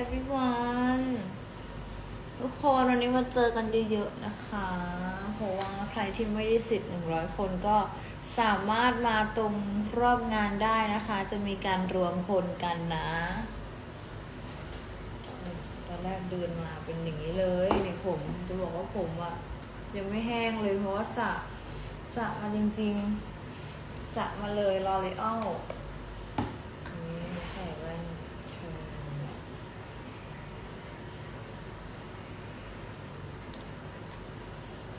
everyone ทุกคนวันนี้มาเจอกันเยอะๆนะคะเพราะว่าใครที่ไม่ได้สิทธิ์100คนก็สามารถมาตรงรอบงานได้นะคะ จะมีการรวมพลกันนะ ตอนแรกเดินมาเป็นอย่างนี้เลยนี่ผมจะบอกว่าผมอะยังไม่แห้งเลยเพราะว่าสระสระมาจริงๆสระมาเลยลอรีออลนี่ใส่แว่นเทรน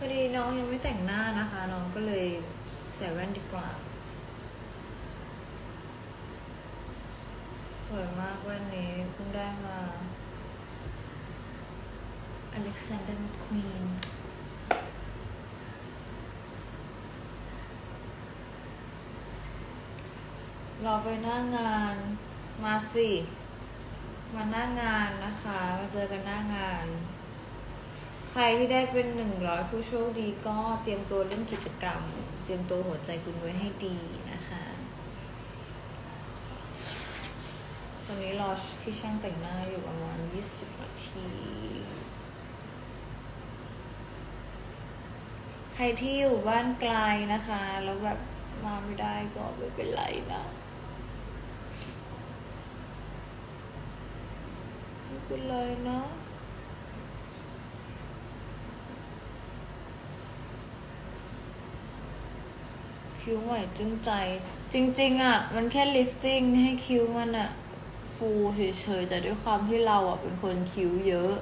พอดีน้องยังไม่แต่งหน้านะคะ น้องก็เลยใส่แว่นดีกว่า สวยมากแว่นนี้เพิ่งได้มา Alexander McQueen เราไปหน้างานมาสิ มาหน้างานนะคะ มาเจอกันหน้างาน ใครที่ได้เป็นหนึ่งร้อยผู้โชคดีก็เตรียมตัวเล่นกิจกรรม เตรียมตัวหัวใจคุณไว้ให้ดีนะคะตอนนี้รอพี่ช่างแต่งหน้าอยู่ประมาณ20นาทีใครที่อยู่บ้านไกลนะคะ แล้วแบบมาไม่ได้ก็ไม่เป็นไรนะไม่เป็นไรนะ คิ้วใหม่จึงใจ จริง ๆอะ มันแค่ลิฟติ้งให้คิ้วมันอะ ฟูเฉยๆแต่ด้วยความที่เราอะเป็นคนคิ้วเยอะ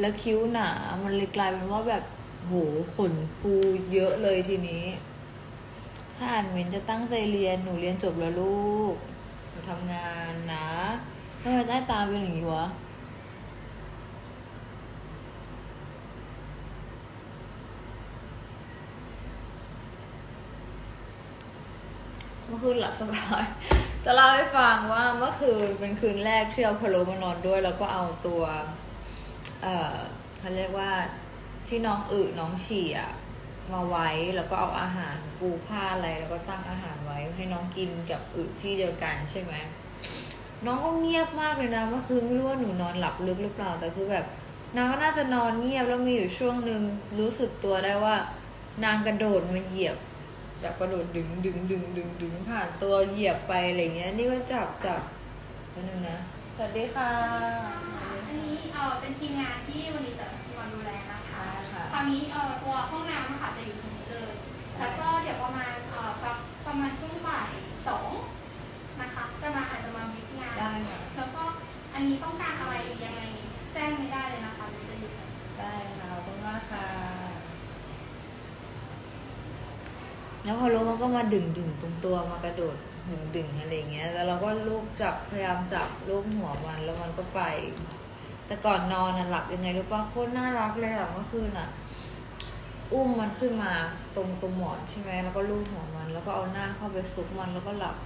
แล้วคิ้วหนา มันเลยกลายเป็นว่าแบบโหขนฟูเยอะเลยทีนี้ ถ้าอ่านเมนจะตั้งใจเรียนหนูเรียนจบแล้วลูกหนูทำงานนะทำไมใต้ตาเป็นอย่างนี้วะ เมื่อคืนหลับสบาย จะเล่าให้ฟังว่าเมื่อคืนเป็นคืนแรกที่เอาพะโล้มานอนด้วย แล้วก็เอาตัว เอ่อเขาเรียกว่าที่น้องอึน้องฉี่อะมาไว้แล้วก็เอาอาหารปูผ้าอะไรแล้วก็ตั้งอาหารไว้ให้น้องกินกับอึที่เดียวกันใช่ไหมน้องก็เงียบมากเลยนะเมื่อคืนไม่รู้ว่าหนูนอนหลับลึกหรือเปล่าแต่คือแบบนางก็น่าจะนอนเงียบแล้วมีอยู่ช่วงหนึ่งรู้สึกตัวได้ว่า นางกระโดดมาเหยียบ จากกระโดดดึงดึงดึงดึงดึงผ่านตัวเหยียบไปอะไรเงี้ย นี่ก็จับจับนิดนึงนะ สวัสดีค่ะ อันนี้เออเป็นทีมงานที่วันนี้จะมาดูแลนะคะ ค่ะ คราวนี้เออตัวห้องน้ำนะคะจะอยู่ตรงนี้เลย แล้วก็เดี๋ยวประมาณเออสักประมาณช่วงบ่ายสองนะคะ จะมาอาจจะมาวิกงาน ได้ค่ะ แล้วก็อันนี้ต้องการอะไรยังไงแจ้งไม่ได้เลยนะคะมันจะอยู่ตรงนี้ ได้ค่ะขอบคุณมากค่ะ แล้วพอรู้มันก็มาดึงดึงตรงตัวมากระโดดดึงดึงอะไรเงี้ย แล้วเราก็ลูบจับพยายามจับลูบหัวมันแล้วมันก็ไป แต่ก่อนนอนน่ะหลับยังไงรู้ป่ะโคตรน่ารักเลยอะเมื่อคืนอะ อุ้มมันขึ้นมาตรงตรงหมอนใช่ไหมแล้วก็ลูบหัวมัน แล้วก็เอาหน้าเข้าไปซุกมันแล้วก็หลับ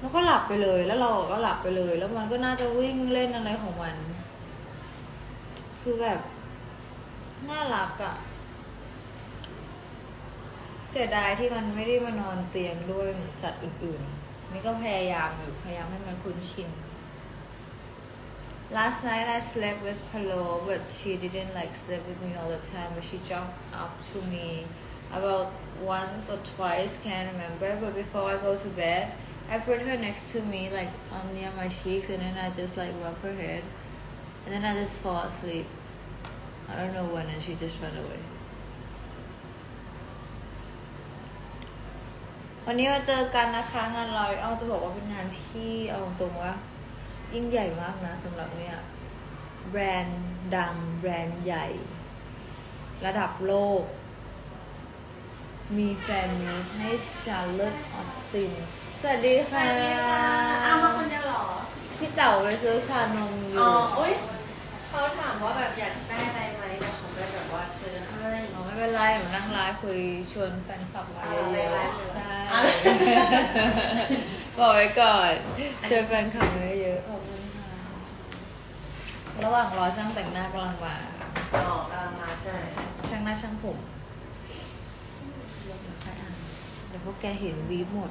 แล้วก็หลับไปเลย แล้วเราก็หลับไปเลย แล้วมันก็น่าจะวิ่งเล่นอะไรของมัน คือแบบน่ารักอะ เสียดายที่มันไม่ได้มานอนเตียงด้วยเหมือนสัตว์อื่นๆ นี่ก็พยายามอยู่ พยายามให้มันคุ้นชิน Last night I slept with Palo, but she didn't like sleep with me all the time. But she jumped up to me about once or twice, can't remember. But before I go to bed, I put her next to me, like on near my cheeks, and then I just like rub her head, and then I just fall asleep. I don't know when, and she just ran away. วันนี้มาเจอกันนะคะงานลอยเอาจะบอกว่าเป็นงานที่เอาตรงๆว่ายิ่งใหญ่มากนะสำหรับเนี่ยแบรนด์ดังแบรนด์ใหญ่ ระดับโลก มีแฟนมีตให้ชาร์ลอตออสตินสวัสดีค่ะเอามาคนเดียวเหรอ พี่เต๋าไปซื้อชานมอยู่ อ๋อโอ๊ย เขาถามว่าแบบอยากได้อะไรไหมแล้วเขาก็แบบว่าซื้อให้อ๋อไม่เป็นไรหนูนั่งไลฟ์คุยชวนแฟนคลับมาเยเอาไปอะไลฟ์ๆเลยใช่เอาบอกไว้ก่อนชวนแฟนคลับมาเยอะๆขอบคุณค่ะระหว่างรอช่างแต่งหน้ากำลังมาต่อกำลังมาใช่ไหมช่างหน้าช่างผมเดี๋ยวค่อยอ่านเดี๋ยวพวกแกเห็นวีฟหมด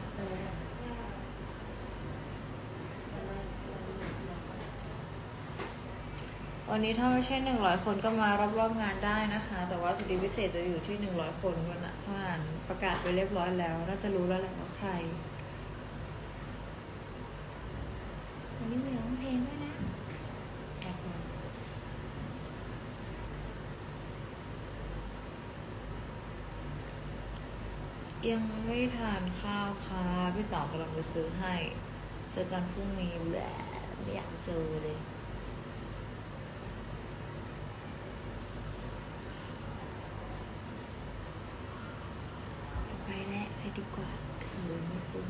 วันนี้ถ้าไม่ใช่หนึ่งร้อยคนก็มารอบๆงานได้นะคะ แต่ว่าสิทธิพิเศษจะอยู่ที่หนึ่งร้อยคนวันน่ะเท่านั้นประกาศไปเรียบร้อยแล้ว น่าจะรู้แล้วแหละว่าใคร วันนี้มีร้องเพลงด้วยนะแอบยังไม่ทานข้าวค่ะ พี่ต่อกำลังไปซื้อให้ เจอกันพรุ่งนี้แหละไม่อยากเจอเลย ไป ให้ดีกว่าคือไม่คุณ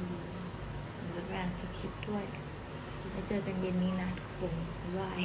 เดี๋ยวจะไปอ่านสคริปต์ด้วยไว้เจอกันเย็นนี้นะทุกคนบ๊ายบาย